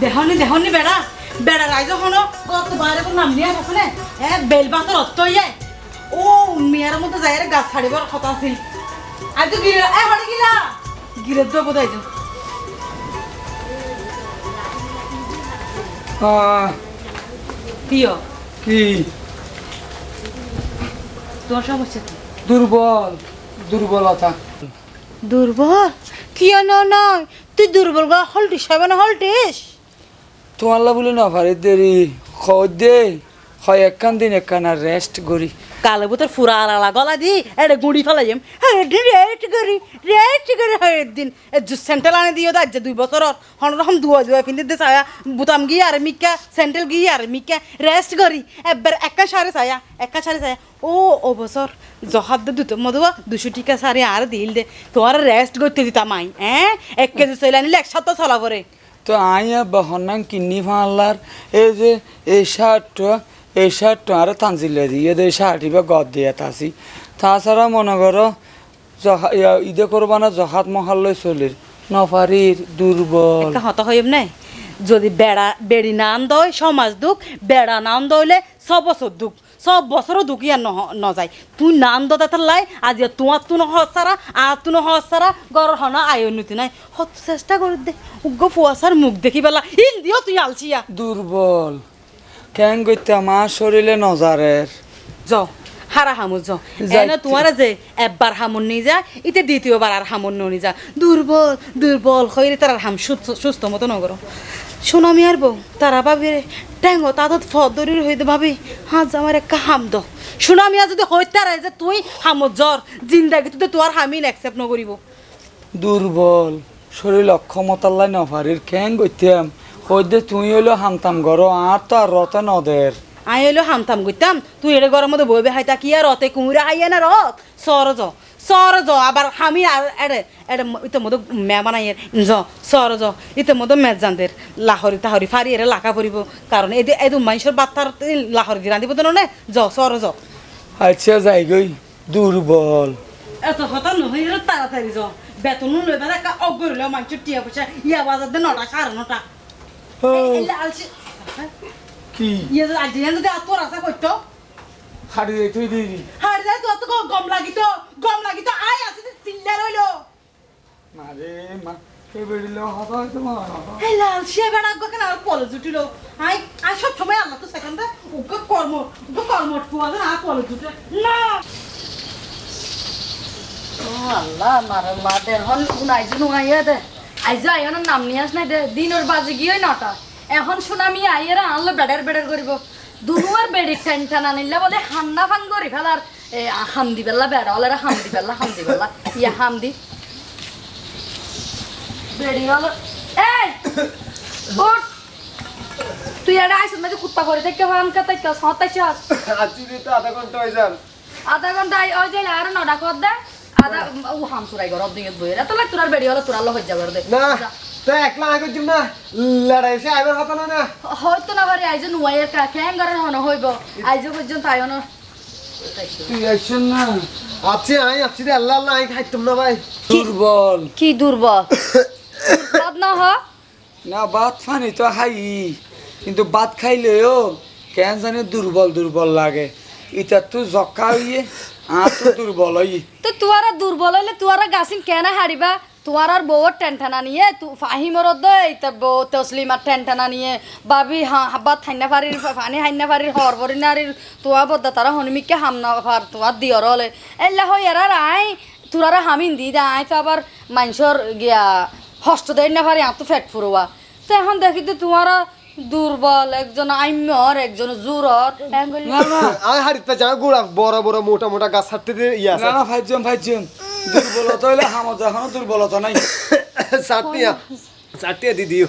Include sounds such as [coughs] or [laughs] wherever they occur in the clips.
দেহনি দেহনি বেড়া। বেড়া রাইজ হনো বাইরে কোন নাম নিয়ে আসলে এ বেল বাতর অত্ত ইয়ে। ও মেয়ের মতো যাই গাছ ছাড়িবার কথা আছিল। আজ তো গিরে এ হড়ে গিলা। গিরে তো বোধ আহ, প্রিয়। কি? তোমার সমস্যা কি? দুর্বল দুর্বলতা। দুর্বল? কি নয় তুই দুর্বল গা হলটিস হবে না হলটিস? তোমার বলে, না পারে দেরি। খয় দে? হয় একখান দিন, একখান আর রেস্ট করি। কালে বুতর ফুরা আলালা গলা দি এটা গুড়ি ফেলাই যাম হ্যাঁ রেট করি রেট করি। হয় দিন সেন্ট্রাল আনে দিও দাজ্জা, দুই বছর হন রকম দুয়া দুয়া পিন্ধে দে ছায়া। বুতাম গিয়ে আর মিকা, সেন্ট্রাল গিয়ে আর মিকা রেস্ট করি। এবার একা সারে ছায়া, একা সারে ছায়া। ও ও বছর জহাত দে দুটো মধুয়া, দুশো টিকা সারে আর দিল দে। তোমার রেস্ট করতে দিতাম আই হ্যাঁ? এক কেজি চলে আনিলে এক সপ্তাহ চলা পরে। তো আইয়া বহনাং কিনি ফানলার এই যে এই শার্টটা এই শার্টটা আরে তানজিলে দিয়ে দে শার্ট বা গদ দিয়ে তাসি। তাছাড়া মনে করো ইদে করবা না জহাত মহালয় চলির। নফারির, দুর্বল। হত হইম নাই? যদি বেড়া বেড়ি নাম দয় সমাজ দুঃখ, বেড়া নাম দইলে সব দুঃখ। সব বছরও দুঃখ ইয়ার নহ- ন যায় তুই নাম দতা তার লাই আজ তোমার তু নহস সারা আর তু নহস সারা গরর হনা আয় উন্নতি নাই। হত চেষ্টা করে দে উগ্র ফুয়াশার মুখ দেখি পেলা। ইন দিও তুই আলছিয়া দুর্বল। কেন করতে আমার শরীরে নজারের? যাও হারা হামুর যাও এনে তোমার যে একবার হামুন নিয়ে যা ইতে দ্বিতীয়বার আর হামুন নিয়ে যা। দুর্বল দুর্বল হইলে তার হাম সুস্থ মতো নগর। সোনামি আর বউ তারা ভাবি ট্যাঙ্গো তাদের ফদরির হইতে ভাবি হাজ আমার একটা হাম দ সোনামিয়া যদি হইতে রে যে তুই হামর জ্বর জিন্দাগি তুই তোর হামিন অ্যাকসেপ্ট নকরিব দুর্বল শরীর অক্ষমতাল্লাই নফারির কেন করতাম হইদে তুই হইল হামতাম গরো আর তো আর রতে নদের আই হইল হামতাম গইতাম তুই এর গরম মধ্যে বইবে হাইতা কি আর রতে কুমুরা হাইয়া না রত। সরজ সরজ আবার হামি আর এড়ে এড়ে ইতে মতো মে বানাই জ সরজ ইতে মতো মেজ জানদের লাহরি তাহরি ফারি এরে লাখা পরিব কারণ এই এই মানুষের বাত্তার লাহরি দি রাঁধিব তো নে জ সরজ আচ্ছা যাই গই দুর্বল এত কথা নহয় তাড়াতাড়ি জ বেতন লইবা একটা অগরিল মানুষের টিয়া পয়সা ইয়া বাজার দে নটা সাড়ে নটা কি ইয়ে আজি যদি আতর আশা করতো হাড়ি তুই দিদি যায় গম লাগিত গম লাগিত আই আছে চিল্লা রইল মারে মা কে বেরিল হতা হইতো মা এই লাল সে বেড়া গো কেন আর কলেজ আই আই সব সময় আল্লাহ তো সেখানটা উগ্র কর্ম উগ্র কর্ম টুয়া না আর কলেজ না। আল্লাহ মার মা দে হন উনাই জুন আইয়া দে আইজ আইয়ন নাম নিয়ে আস নাই দে দিনের বাজে গিয়ে নটা। এখন শুনামি আইয়ের আনলো বেডার বেডার করিব দুনুয়ার বেড়ি টেন টান আনিলে বলে হান্না ফান করি ফেলার এ হাম দি বেলা বেড়া হলে হাম দি বেলা হাম দি বেলা ইয়া হাম দি বেড়ি হলো এই! উঠ! তুই এটা আইস না যে কুত্তা করে থেকে হাম কা তাই সতাইছ আজি তো আধা ঘণ্টা হয়ে যান। আধা ঘণ্টা ওই যে আর নডা কর দে। আধা ও হাম সুরাই ঘর দিকে বইরে তো লাগ তোরার বেড়ি হলো তোরা লো হয়ে যাবে দে। না তো একলা আগে দিম না? লড়াই সে আইবার কথা না না? হয়তো না পারি আইজ নুয়াইয়ের কা কেন ঘরের হন হইব। আইজ পর্যন্ত আইও না। আছি আই আছি রে আল্লাহ আল্লাহ আই খাইতাম না ভাই। দুর্বল। কি দুর্বল? [coughs] না হ না ভাত ফানি তো খাই কিন্তু ভাত খাইলেও কেন জানি দুর্বল দুর্বল লাগে। ইটা তো জকা হইয়ে আর তো দুর্বল হই তো তুয়ারা দুর্বল হইলে তুয়ারা গাছিন কেন হারিবা? তোমার আর বউর টেনটানা নিয়ে, তু ফাহিমর দই তার বউ তসলিমার টেনটানা নিয়ে, বাবি হাব্বাত হাইনা ফারির, ফানি হাইনা ফারির হরবরি নারীর, তোয়া বদ্দা তারা হনুমিককে হামনা ফার তোমার দিয়র হলে। এল্লা হই এরা আই তোরারা হামিন দি দে, আই তো আবার মানুষের গিয়া হস্ত দেয় না ফারি আঁতু ফেট ফুরোয়া। তো এখন দেখি তো তোমারা দুর্বল একজন আইম্যর একজন জুরর। না না আই হারিতে যা গুড়া বড় বড় মোটা মোটা গাছ হাঁটতে দিয়ে ইয়ে না না ফাইজম ফাইজম দুর্বলতা হইলে হামত এখনও দুর্বলতা নাই। দি দিও।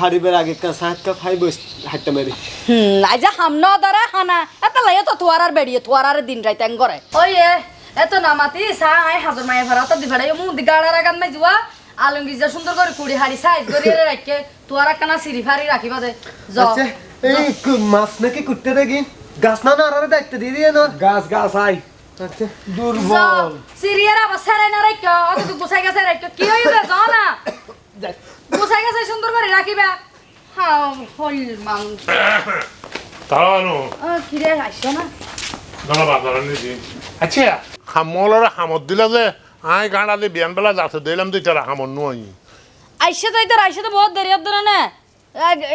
হারিবার আগে কা সাত বস হাঁটতে মারি। হুম আইজা হামন ধরে হানা। এত লাগে তো তোয়ার আর বেড়িয়ে তোয়ার আর দিন রাইতে করে ওই এ এত নামাতি সা আই হাজার মায়ে ভাড়া তো দিভাড়া মু দিগাড়া রাগান নাই যুয়া আলঙ্গি যা সুন্দর করে কুড়ি হাড়ি সাইজ করে রাখকে তোয়ার কানা সিরি ফারি রাখিবা দে। জ আচ্ছা এই মাছ নাকি কুটতে দেখি। গাছ না না আর দায়িত্ব দিয়ে দিয়ে না। গাছ গাছ আই আচ্ছা। দুর্বল। সিরিয়ার আবার সেরাই না রাখকে অত তো গুছাই গেছে রাখকে কি হইবে জ না? গুছাই গেছে সুন্দর করে রাখিবা। হল মাং তারানো কিরে আসছো না। আচ্ছা হামলর হামত দিলা যে আই গাঁড়া দিয়ে বিয়ান বেলা যাতে দিলাম তুই তারা হামর নয়। আইসে তো ইতার আইসে তো বহুত দেরি হতো না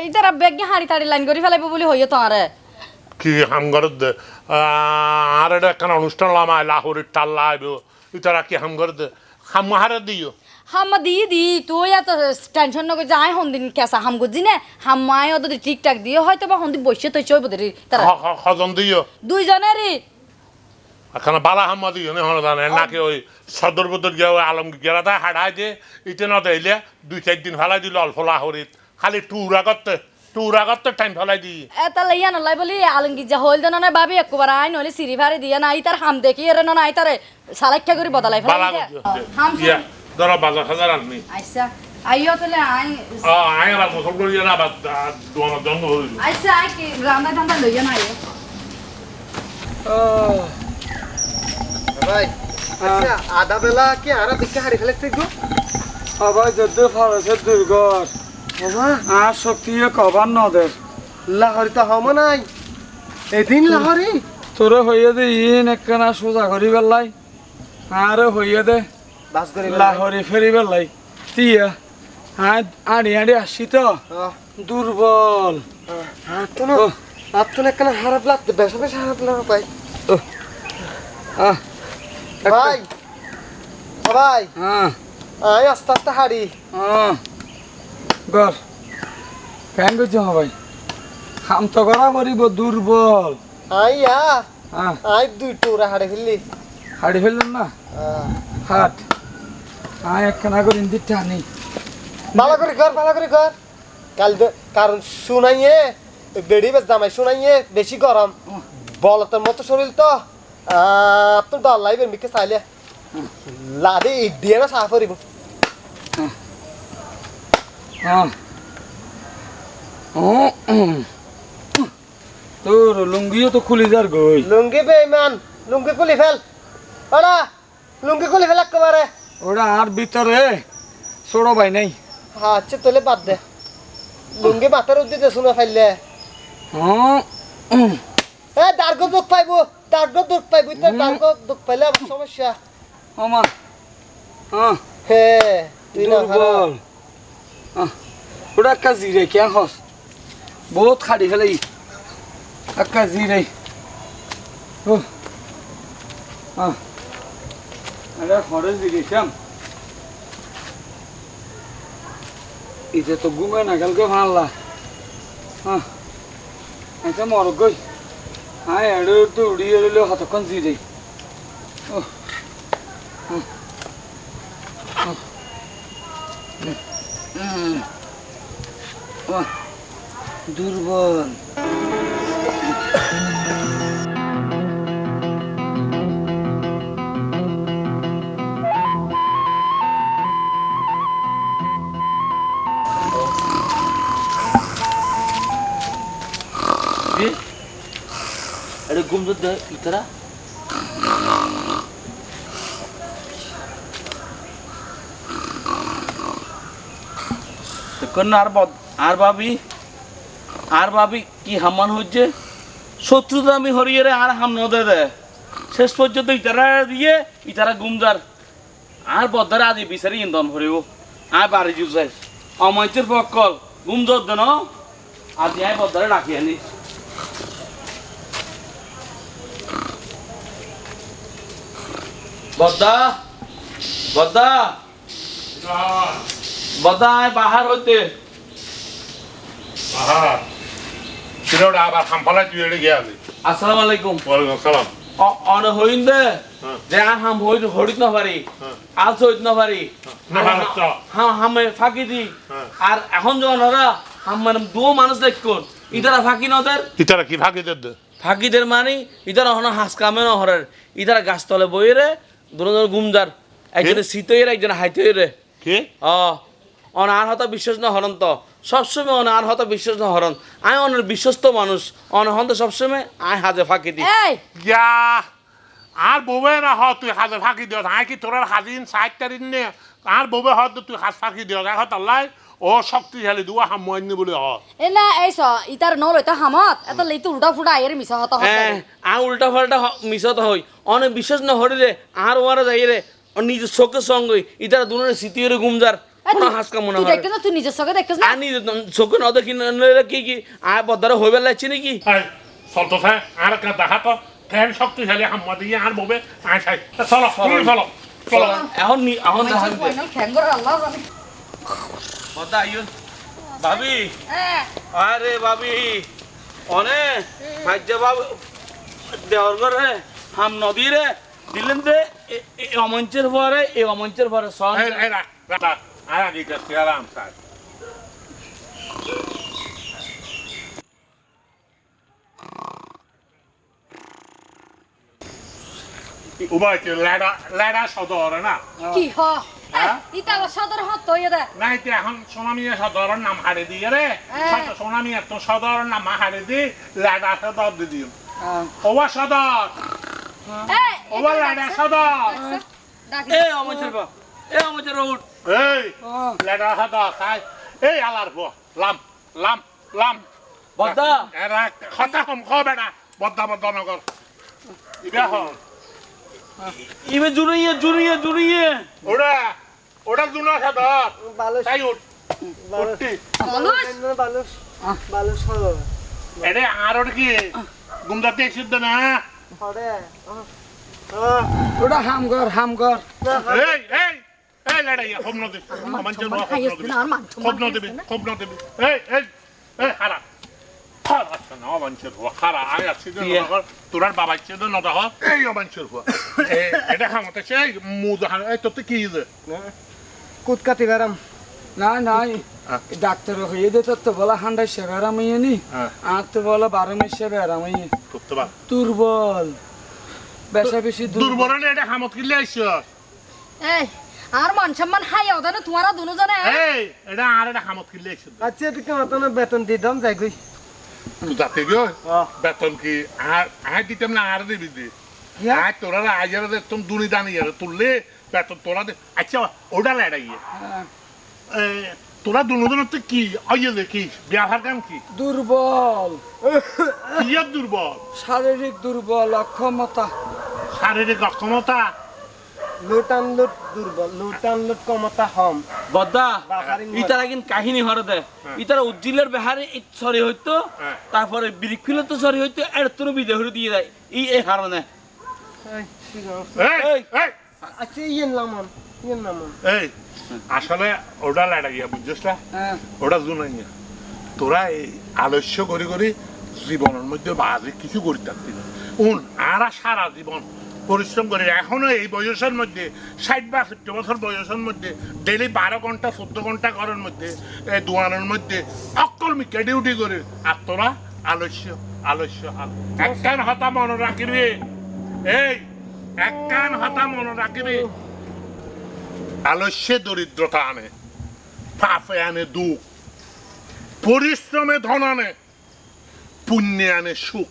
ইতার বেগে হাড়ি তাড়ি লাইন করে ফেলাইব বলি হইয় তোমারে কি হাম ঘরত দে? আর এটা একখান অনুষ্ঠান লামায় লাহোরের টাল্লা আইব ইতারা কি হাম ঘরত হাম হারে দিও। হাম্মা দি দি তুই এত টেনশন নকর যাই হন্দিন কেসা হাম গুজি নে? হাম্মাই অত ঠিকঠাক দিয়ে হয়তো বা হন্দি বসে তো চইব দেরি তারা। হজন দিও। দুইজনেরই। এখানে বালা হাম্মা দিও হন জানে নাকি ওই সদর বদর গিয়া ওই আলম গেরাটা হাড়াই যে ইতে না দিলে দুই চার দিন ফেলাই দিল অল্প লাহোরিত। খালি টুরা করতে টুরা করতে টাইম ফেলাই দি। এটা লইয়া নলাই বলি আলঙ্গি যা হইল দেন না ভাবি একবার আই নলে সিঁড়ি ভারে দিয়া নাই তার হাম দেখি এর না নাই তারে সালাক্ষা করে বদলাই ফেলাই হাম ধরো বাজার হাজার আননি আইসা আইও তাহলে আই আয় আবার গোসল করি না আবার দোয়ানোর জন্য হইল। আইসা আই কি রান্না টান্না লইয়া নাই ভাই আচ্ছা আধা বেলা কি আরা দিকে হারি ফেলেছে গো আবার যদ্দ ফরসের দুর্গর। বাবা আর শক্তি কবার নদের লাহরি তো হম নাই। এদিন লাহরি তোরে হইয়ে দে ইন একখানা সোজা করি বেলাই আরে হইয়ে দে বাস করে লাহরি ফেরি বেলাই তিয়া আজ আড়ি আড়ি আসি তো। দুর্বল আপতো না আপতো না কেন হারাপ লাগতে বেশা বেশা হারাপ লাগা পাই আহ। ভাই ভাই হ্যাঁ। আয় আস্তে আস্তে হারি হ্যাঁ গর কেন করছ ভাই। খাম তো করা করিব দুর্বল। আই আ হ্যাঁ। আই দুই টুরা হাড়ে ফেললি। হাড়ি ফেললেন না? হাট। আয় একখানা করে ইন্দি টানি ভালো করে কর ভালো করে কর। কাল কারণ শুনাইয়ে বেড়ি বেশ জামাই শুনাইয়ে বেশি গরম। বলতের মতো শরীর তো। ইট দিয়ে না সাফ করিব হ্যাঁ ও উম। তোর লুঙ্গিও তো খুলি যার গই লুঙ্গি বেইমান লুঙ্গি খুলি ফেল ওরা লুঙ্গি খুলি ফেল একেবারে ওটা আর ভিতরে ছোড়ো ভাই নাই আচ্ছা তোলে বাদ দে লুঙ্গি মাথার উদ্দিতে শুনে ফেললে হ্যাঁ। এ দার্ঘ দুঃখ পাইব দার্ঘ দুঃখ পাইব তো দার্ঘ দুঃখ পাইলে আবার সমস্যা। হ্যাঁ হে তুই না আহ, ওটা একটা জিরে কে হস? বহুত খাড়ি ফেলে একটা জিরে। ও। আহ এটা ঘরে জিরে খাম এটা তো ঘুমে না কালকে ভাল্লা হ্যাঁ এটা মর গই হ্যাঁ এড়ে তো উড়িয়ে রইলে কতক্ষণ জিরে ও ওহ, আরে গুমজত দে ইতারা দেখুন আর আর ভাবি আর ভাবি কি হামান হচ্ছে? শত্রুতা আমি হরিয়ে রে, আর হাম নদে দে। শেষ পর্যন্ত ইতারা দিয়ে, ইতারা গুমজার আর বদারে আজি বিচারি ইন্দন হরিব আর বাড়ি জুজাই অমাইতের পক্কল গুমজত দেন আজি আই বদারে রাখি আনি বদ্দা বদ্দা। আয় বাহার হইতে। আহা কিরোটা আবার হাম ফেলাই গিয়া আলি। আসসালামু আলাইকুম। ওয়ালাইকুম সালাম অন হইন দে। হ্যাঁ। যে হাম হইত হরিত না পারি। হ্যাঁ। আজ হইত না পারি। হ্যাঁ হামে ফাঁকি দি। আর এখন যখন ওরা হাম মানে দু মানুষ দেখুন ইতারা ফাঁকি নদের ইতারা কি ভাগে দে? ফাঁকিদের মানে ইতারা হন হাঁস কামে ন হরের। ইতারা গাছতলে বইরে দুজন গুমজার। একজন শীতের একজন হাইতের কি? অ অন আর হতা বিশ্বাস না হরন তো সবসময় অন আর হতা বিশ্বাস না হরন আয় অনের বিশ্বস্ত মানুষ। অন হন তো সবসময় আয় হাজে ফাঁকি দি। ইয়া! আর বউবে না হ তুই হাজে ফাঁকি দিও আই কি তোর হাজিন ষাট তারিখ নে? আর বউবে হ তুই হাজ ফাঁকি দিও এখন আল্লাহ ও শক্তিশালী দুয়া হাম্মান্য বলে হ এ না এই চ ইতার ন লইতা হামত এত লেইতে উল্টা ফুটা আইয়ের মিছা হত হ্যাঁ আর উল্টা পাল্টা মিশত হই। অনেক বিশ্বাস না হরিলে আর ওয়ারা যাই রে নিজের চোখের সঙ্গে ইতারা দুনের স্মৃতি হরে গুমজার কোনো হাসকা মনে তুই হয় দেখতেছ তুই নিজের চোখে দেখতেছ না? নিজে চোখে ন দেখি কি কি আর বদারে হইবার লাগছে নাকি? আর একটা দেখা তো কেন শক্তিশালী হাম্মা দিয়ে আর ববে আয় সাই চলো চলো। চলো এখন এখন দেখা বদা আইও ভাবি। আরে ভাবি অনে ভাজ্যা বাবু দেওয়ার ঘরে হাম নদী রে দিলেন যে এ- এ অমঞ্চের পরে এই অমঞ্চের পরে সন। এই এই আর কাছে আরাম স্যার উভয় লেডা লেডা সদর না? কি হ? ইতা সদর হত হইয়া দে নাই এখন সোনামিয়া সদরের নাম হারে দিয়ে রে। হ্যাঁ। সোনামিয়া তো সদরের নাম হারে দি লেডা সদর দি দিও। ওবা সদর। এই ওবা লেডা সদর। এ অমঞ্চের পর এ অমঞ্চের উঠ। এই লেডা সদর খাই। এই আলার পো লাম লাম লাম। বদা এরা কথা কম খ বেটা। বদ্দা বদ্দা নগর। ইবা হ ইবে জুড়িয়ে জুড়িয়ে জুড়িয়ে। ওটা ওটা দুনা সদর বালুস তাই উঠ। উঠতি। বলুস বালুস বালুস হলো এরে আর ওটা কি? গুমদাতে সিদ্ধ না? হরে ওটা হাম কর হাম কর। এই ইয়া খব না খব হারা। তোরার বাবা ছিল না নদা এই অবাঞ্চের হওয়া। [laughs] এটা খামতে সেই মুদ এই তোতে কি যে কুত কাটি বেড়াম না নাই। ডাক্তার হয়ে দে তোর তো বলা হান্ডা সে বেড়ামাইয়ে নি। আর তো বলা বারো মাসে বেড়ামাইয়ে করতে পার দুর্বল। বেশা বেশি দুর্বল। দুর্বল এটা খামত কিনলে আইস। এই আর মান সম্মান হাই ওদানে তোমারা দুজনে এই এটা আর এটা খামত কিনলে আইস। আচ্ছা এদিকে মতন বেতন দিতাম যাই গই তুই যাতে গো বেতন কি আর আর দিতাম না আর দিবি দি? আর তোরা আইয়ার একদম দুনি দানি আর তুললে। তোরা দে আচ্ছা ওটা লেড়াইয়ে তোরা দুজন তো কি আইয়ে দে কি বিয়াহার কাম কি? দুর্বল। কি আর দুর্বল? শারীরিক দুর্বল অক্ষমতা। শারীরিক অক্ষমতা? লুট আনলুট দুর্বল লুট আনলুট কমতা হম। বদা বাকারিং হয়। ইতারা কিন্তু কাহিনী হরে দে। ইতারা উজ্জিলের বেহারে সরি হইতো হ্যাঁ। তারপরে বিরিখিলে তো সরি হইতো এর তোর বিদে হরে দিয়ে। দেয় এই এই এই। এই আচ্ছা এই আসলে ওটা বুঝছিস না? হ্যাঁ। ওটা জুনাইয়া। তোরা এই আলস্য করে করে জীবনের মধ্যে বাজে কিছু করি থাকতি না। উন আর সারা জীবন পরিশ্রম করে। এখনও এই বয়সের মধ্যে ষাট বা সত্তর বছর বয়সের মধ্যে ডেলি বারো ঘণ্টা চোদ্দ ঘণ্টা করার মধ্যে এই দোয়ানের মধ্যে অকল মিকে ডিউটি করে। আর তোরা আলস্য আলস্য আল- একখান হতা মনে রাখিবি। এই একখান হতা মনে আলস্যে দরিদ্রতা আনে, পাপে আনে দুঃখ, পরিশ্রমে ধন আনে, পুণ্যে আনে সুখ।